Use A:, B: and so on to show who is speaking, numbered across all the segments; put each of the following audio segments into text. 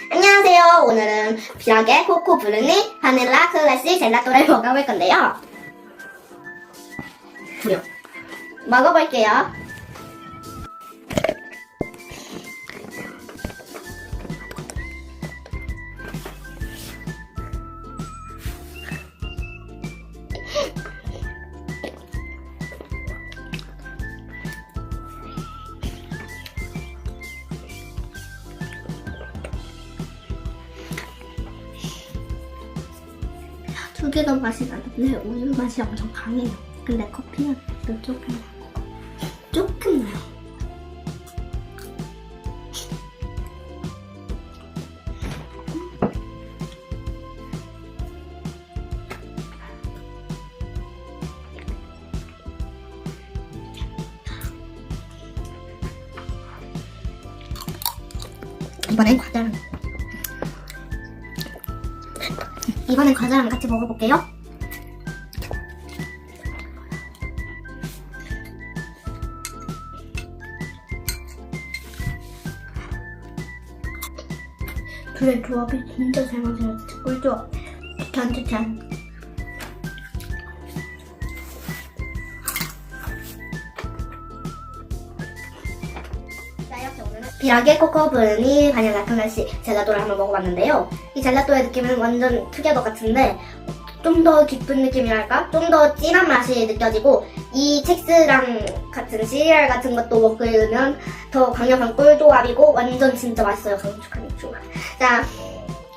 A: 안녕하세요. 오늘은 비락의 코코 브루니 바닐라 클래식 젤라또를 먹어볼 건데요. 무려 먹어볼게요. 두 개 다 맛이 나는데 우유 맛이 엄청 강해요. 근데 커피 맛도 조금 나고 조금 나요. 이번엔 과자랑 이번엔 과자랑 같이 먹어볼게요. 둘의 조합이 진짜 잘 맞아요. 진짜 꿀조합. 추천 추천. 비라게 코코브니 바닐라 클래시 젤라또를 한번 먹어봤는데요. 이 젤라또의 느낌은 완전 것 같은데 좀 더 깊은 느낌이랄까? 좀 더 진한 맛이 느껴지고 이 첵스랑 같은 시리얼 같은 것도 먹으면 더 강력한 꿀조합이고 완전 진짜 맛있어요. 강력한 조합. 자,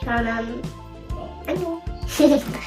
A: 그러면 안녕.